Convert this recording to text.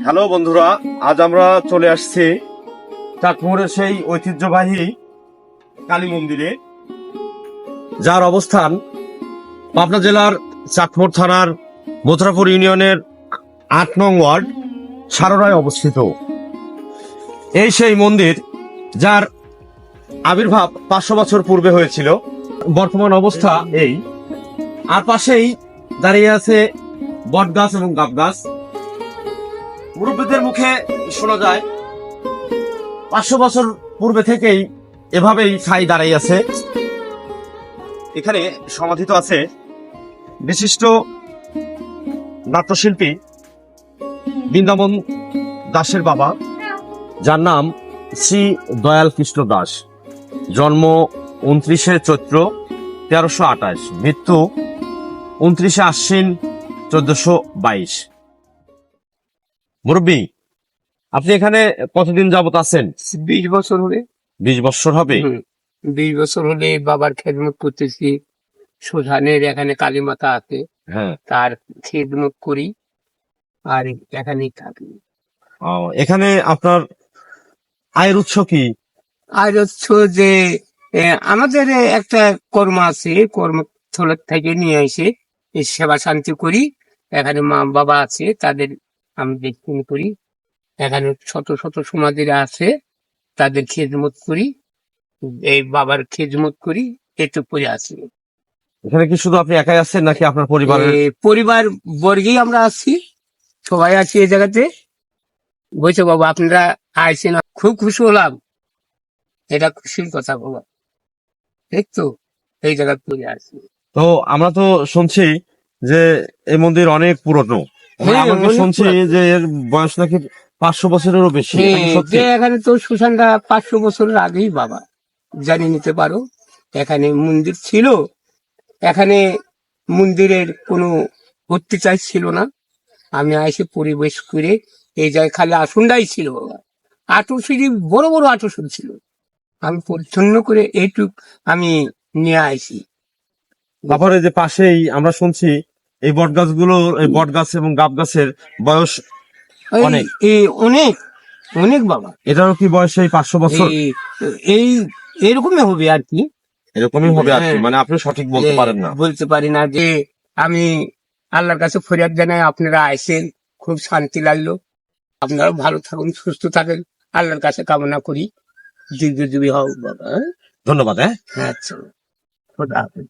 Hello বন্ধুরা, আজ আমরা চলে আসছি চাকমোড়ের সেই ঐতিহ্যবাহী কালী মন্দিরে, যার অবস্থান পাবনা জেলার চাকমোড় থানার মথুরাপুর ইউনিয়নের আট নং ওয়ার্ড সাররায় অবস্থিত। এই সেই মন্দির, যার আবির্ভাব পাঁচশো বছর পূর্বে হয়েছিল। বর্তমান অবস্থা এই। আর পাশেই দাঁড়িয়ে আছে বট গাছ এবং গাব গাছ মুরব্বীদের মুখে শোনা যায়, পাঁচশো বছর পূর্বে থেকেই এভাবেই ছাই দাঁড়াই আছে। এখানে সমাধিত আছে বিশিষ্ট নাট্যশিল্পী বৃন্দাবন দাসের বাবা, যার নাম শ্রী দয়াল কৃষ্ণ দাস। জন্ম উনত্রিশে চৈত্র তেরোশো আঠাশ, মৃত্যু উনত্রিশে আশ্বিন চোদ্দশো বাইশ। মুরব্বী আপনি এখানে কতদিন যাবত আছেন? বিশ বছর হলে বিশ বছর হবে? বিশ বছর হলে বাবার খেদমত করতেছি। সুধানের এখানে কালী মাতা আছে। হ্যাঁ। তার খেদমত করি। আর এখানেই থাকি। এখানে আপনার আয়ের উৎস কি? আয়ের উৎস যে আমাদের একটা কর্ম আছে। কর্মস্থল থেকে নিয়ে এসে এই সেবা শান্তি করি। এখানে মা বাবা আছে তাদের আমি দেখতে করি এখানে শত শত সমাধিরা আছে তাদের খেজমত করি এই বাবার খেজমত করি এটুকু করে আছি। এখানে কি শুধু আপনি একাই আছেন নাকি আপনার পরিবার পরিবার বর্গেই আমরা আছি সবাই আছি এই জায়গাতে। বলছে বাবা আপনারা আইসেন খুব খুশি হলাম। এটা খুশির কথা বাবা। ঠিক তো এই জায়গা পড়ে আছি। তো আমরা তো শুনছি যে এই মন্দির অনেক পুরনো। হ্যাঁ, আমাকে শুনছি যে এর বয়স নাকি পাঁচশো বছরেরও বেশি। হ্যাঁ, সত্যি? যে এখানে তো সুশানটা পাঁচশো বছরের আগেই বাবা জানিয়ে নিতে পারো। এখানে মন্দির ছিল। এখানে মন্দিরের কোনো অত্যাচার ছিল না। আমি এসে পরিবেশ করে এই জায়গায় খালি আসনটাই ছিল বাবা। আটো সিঁড়ি বড় বড় আটো সিঁড়ি ছিল। আমি পরিচ্ছন্ন করে এইটুক আমি নিয়ে আসি তারপরে যে পাশেই আমরা শুনছি এই বট গাছগুলো এই বট গাছ এবং গাব গাছের বয়স অনেক। এই অনেক অনেক বাবা। এটারও কি বয়স এই পাঁচশো বছর? এই এরকমই হবে আর কি। এরকমই হবে আর কি হ্যাঁ। মানে আপনি সঠিক বলতে পারেন না। বলতে পারি না যে আমি আল্লাহর কাছে ফরিয়াদ জানাই আপনারা আইসেন খুব শান্তি লাগল। আপনারা ভালো থাকুন সুস্থ থাকেন। আল্লাহর কাছে কামনা করি। দীর্ঘজীবী হও বাবা হ্যাঁ? ধন্যবাদ হ্যাঁ। আচ্ছা খোদা হাফেজ।